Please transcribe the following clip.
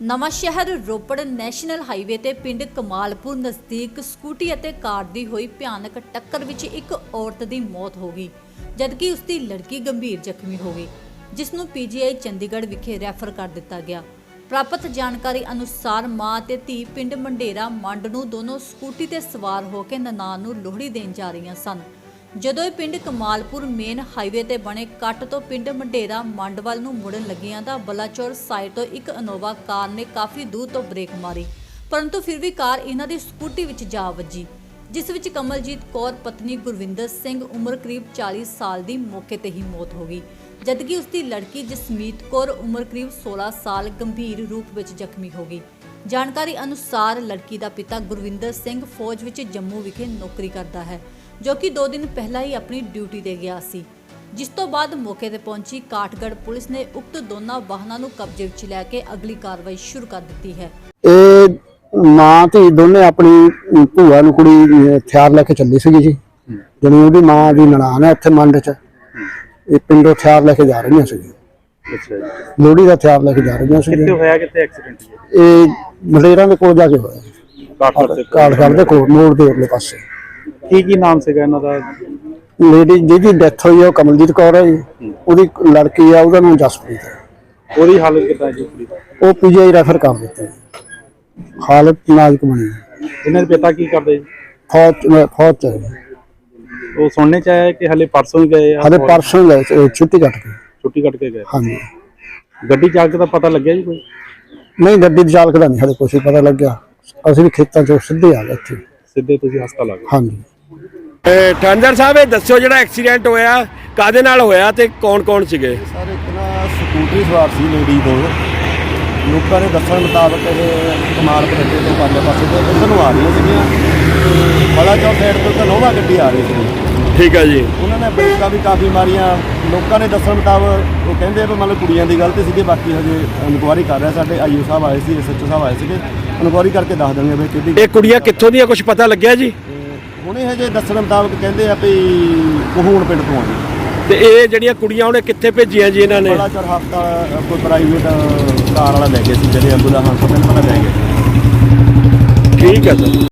ਨਵਾਂ ਸ਼ਹਿਰ Ropar national highway ਤੇ ਪਿੰਡ ਕਮਾਲਪੁਰ ਨਜ਼ਦੀਕ ਸਕੂਟੀ ਅਤੇ ਕਾਰ ਦੀ ਹੋਈ ਭਿਆਨਕ ਟੱਕਰ ਵਿੱਚ ਇੱਕ ਔਰਤ ਦੀ ਮੌਤ ਹੋ ਗਈ, ਜਦਕਿ ਉਸ ਦੀ ਲੜਕੀ ਗੰਭੀਰ ਜ਼ਖਮੀ ਹੋ ਗਈ ਜਿਸ ਨੂੰ ਪੀਜੀਆਈ ਚੰਡੀਗੜ੍ਹ ਵਿਖੇ ਰੈਫਰ ਕਰ ਦਿੱਤਾ ਗਿਆ। ਪ੍ਰਾਪਤ ਜਾਣਕਾਰੀ ਅਨੁਸਾਰ ਮਾਂ ਤੇ ਧੀ ਪਿੰਡ ਮੰਡੇਰਾ ਮੰਡ ਨੂੰ ਦੋਨੋਂ ਸਕੂਟੀ ਤੇ ਸਵਾਰ ਹੋ ਕੇ ਨਨਾਣ ਨੂੰ ਲੋਹੜੀ ਦੇਣ ਜਾ ਰਹੀਆਂ ਸਨ। ਜਦੋਂ ਇਹ ਪਿੰਡ ਕਮਾਲਪੁਰ ਮੇਨ ਹਾਈਵੇ ਤੇ ਬਣੇ ਕੱਟ ਤੋਂ ਪਿੰਡ ਮੰਡੇਰਾ ਮੰਡਵਲ ਨੂੰ ਮੁੜਨ ਲੱਗੀਆਂ ਤਾਂ ਬਲਾਚੌਰ ਸਾਈਡ ਤੋਂ ਇੱਕ ਅਨੋਵਾ ਕਾਰ ਨੇ ਕਾਫੀ ਦੂਰ ਤੋਂ ਬ੍ਰੇਕ ਮਾਰੀ। ਪਰੰਤੂ ਫਿਰ ਵੀ ਕਾਰ ਇਹਨਾਂ ਦੀ ਸਕੂਟੀ ਵਿੱਚ ਜਾ ਵੱਜੀ, ਜਿਸ ਵਿੱਚ ਕਮਲਜੀਤ ਕੌਰ, ਪਤਨੀ ਗੁਰਵਿੰਦਰ ਸਿੰਘ ਉਮਰ ਕਰੀਬ 40 ਸਾਲ ਦੀ ਮੌਕੇ ਤੇ ਹੀ ਮੌਤ ਹੋ ਗਈ, ਜਦਕਿ ਉਸ ਦੀ ਲੜਕੀ ਜਸਮੀਤ ਕੌਰ ਉਮਰ ਕਰੀਬ 16 ਸਾਲ ਗੰਭੀਰ ਰੂਪ ਵਿੱਚ ਜ਼ਖਮੀ ਹੋ ਗਈ। ਜਾਣਕਾਰੀ ਅਨੁਸਾਰ ਲੜਕੀ ਦਾ ਪਿਤਾ ਗੁਰਵਿੰਦਰ ਸਿੰਘ ਫੌਜ ਵਿੱਚ ਜੰਮੂ ਵਿਖੇ ਨੌਕਰੀ ਕਰਦਾ ਹੈ। ਜੋ ਕਿ 2 ਦਿਨ ਪਹਿਲਾਂ ਹੀ ਆਪਣੀ ਡਿਊਟੀ ਤੇ ਗਿਆ ਸੀ। ਜਿਸ ਤੋਂ ਬਾਅਦ ਮੌਕੇ ਤੇ ਪਹੁੰਚੀ ਕਾਠਗੜ੍ਹ ਪੁਲਿਸ ਨੇ ਉਕਤ ਦੋਨਾਂ ਵਾਹਨਾਂ ਨੂੰ ਕਬਜ਼ੇ ਵਿੱਚ ਲੈ ਕੇ ਅਗਲੀ ਕਾਰਵਾਈ ਸ਼ੁਰੂ ਕਰ ਦਿੱਤੀ ਹੈ। ਇਹ ਮਾਂ ਧੀ ਦੋਨੇ ਆਪਣੀ ਭੂਆ ਨੂੰ ਕੁੜੀ ਹਥਿਆਰ ਲੈ ਕੇ ਚੱਲੀ ਸੀਗੀ ਜੀ। ਜਣੀ ਉਹਦੀ ਮਾਂ ਦੀ ਨਨਾਣ ਹੈ ਇੱਥੇ ਮੰਡ ਚ। ਇਹ ਪਿੰਡੋਂ ਹਥਿਆਰ ਲੈ ਕੇ ਜਾ ਰਹੀਆਂ ਸੀ ਅੱਛਾ ਜੀ। ਲੋਹੜੀ ਦਾ ਹਥਿਆਰ ਲੈ ਕੇ ਜਾ ਰਹੀਆਂ ਸੀ ਕਿੱਥੇ ਹੋਇਆ ਕਿੱਥੇ ਐਕਸੀਡੈਂਟ ਇਹ ਮਲੇਰਾਂ ਦੇ ਕੋਲ ਜਾ ਕੇ ਹੋਇਆ। ਤੇ ਕਾਠਗੜ੍ਹ ਦੇ ਕੋਲ ਮੋੜ ਦੇ ਉਰਲੇ ਪਾਸੇ। ਕੀ ਕੀ ਨਾਮ ਸੀਗਾ ਇਹਨਾਂ ਦਾ? ਲੇਡੀ ਜਿਹਦੀ ਡੈਥ ਹੋਈ ਹੈ ਉਹ ਕਮਲਜੀਤ ਕੌਰ ਹੈ ਜੀ। ਉਹਦੀ ਲੜਕੀ ਆ ਉਹਦਾ ਨਾਮ ਜਸਪ੍ਰੀਤ ਹੈ ਉਹਦੀ ਹਾਲਤ ਕਿੱਦਾਂ ਜੀ? ਦੀ? ਉਹ ਪੀਜੀਆਈ ਰੈਫਰ ਕਰ ਦਿੱਤੀ ਹਾਲਤ ਨਾਜ਼ੁਕ ਬਣੀ ਹੈ। ਇਹਨਾਂ ਦੇ ਪਿਤਾ ਕੀ ਕਰਦੇ ਜੀ? ਫੌਜ ਫੌਜ ਚ ਹੈ ਜੀ। ਉਹ ਸੁਣਨੇ ਚ ਆਇਆ ਕਿ ਹਲੇ ਪਰਸੋਂ ਹੀ ਗਏ ਆ? ਹਲੇ ਪਰਸੋਂ ਗਏ ਸੀ, ਇਹ ਛੁੱਟੀ ਕੱਟ ਕੇ। ਛੁੱਟੀ ਕੱਟ ਕੇ ਗਏ? ਹਾਂਜੀ। ਗੱਡੀ ਚਾਲਕ ਦਾ ਪਤਾ ਲੱਗਿਆ ਜੀ ਕੋਈ? ਨਹੀਂ ਗੱਡੀ ਦੇ ਚਾਲਕ ਦਾ ਨਹੀਂ ਹਲੇ ਕੁਛ ਵੀ ਪਤਾ ਲੱਗਿਆ। ਅਸੀਂ ਵੀ ਖੇਤਾਂ ਚੋਂ ਸਿੱਧੇ ਆ ਗਏ ਇੱਥੇ। ਸਿੱਧੇ ਤੁਸੀਂ ਹਸਪਤਾਲ ਆ ਗਏ? ਹਾਂਜੀ। ਠਾਂਦਰ ਸਾਹਿਬ ਇਹ ਦੱਸਿਓ ਜਿਹੜਾ ਐਕਸੀਡੈਂਟ ਹੋਇਆ ਕਾਦੇ ਨਾਲ ਹੋਇਆ ਤੇ ਕੌਣ ਕੌਣ ਸੀਗੇ? ਸਰ ਇੱਕ ਨਾ ਸਕੂਟਰੀ ਸਵਾਰ ਸੀ ਲੇਡੀ ਦੋ। ਲੋਕਾਂ ਦੇ ਦੱਸਣ ਮੁਤਾਬਕ ਇਹ ਕਮਾਲ ਪਰੱਡੇ ਤੋਂ ਪਾਲੇ ਪਾਸੇ ਤੋਂ ਇੱਧਰ ਨੂੰ ਆ ਰਹੀਆਂ ਸੀਗੀਆਂ। ਤੇ ਬੜਾ ਚੌਕ ਸਾਈਡ ਤੋਂ ਤਾਂ ਨੋਵਾ ਗੱਡੀ ਆ ਰਹੀ ਸੀ। ਠੀਕ ਹੈ ਜੀ। ਉਹਨਾਂ ਨੇ ਬ੍ਰੇਕਾਂ ਵੀ ਕਾਫੀ ਮਾਰੀਆਂ। ਲੋਕਾਂ ਦੇ ਦੱਸਣ ਮੁਤਾਬਕ ਉਹ ਕਹਿੰਦੇ ਆ ਵੀ ਮਤਲਬ ਕੁੜੀਆਂ ਦੀ ਗਲਤੀ ਸੀਗੀ ਬਾਕੀ ਹਜੇ ਇਨਕੁਆਰੀ ਕਰ ਰਿਹਾ ਸਾਡੇ ਆਈਓ ਸਾਹਿਬ ਆਏ ਸੀ ਐਸਐਚਓ ਸਾਹਿਬ ਆਏ ਸੀਗੇ। ਇਨਕੁਆਰੀ ਕਰਕੇ ਦੱਸ ਦਾਂਗੇ ਵੀ ਕਿਹਦੀ ਇਹ ਕੁੜੀਆਂ ਕਿੱਥੋਂ ਦੀਆਂ ਕੁਝ ਪਤਾ ਲੱਗਿਆ ਜੀ? ਹੁਣੇ ਹਜੇ ਦੱਸਣ ਮੁਤਾਬਕ ਕਹਿੰਦੇ ਆ ਵੀ ਕਹੂਣ ਪਿੰਡ ਤੋਂ ਆਏ ਤੇ ਇਹ ਜਿਹੜੀਆਂ ਕੁੜੀਆਂ ਉਹਨੇ ਕਿੱਥੇ ਭੇਜੀਆਂ ਜੀ ਇਹਨਾਂ ਨੇ? ਬੜਾ ਚਰ ਹਫਤਾ ਕੋਈ ਪ੍ਰਾਈਵੇਟ ਕਾਰ ਵਾਲਾ ਲੈ ਗਿਆ ਸੀ ਜਿਹੜੇ ਅੰਬੂਲਾ ਹਸਪਤਾਲ ਵਾਲਾ ਲੈ ਗਿਆ ਠੀਕ ਹੈ ਸਰ।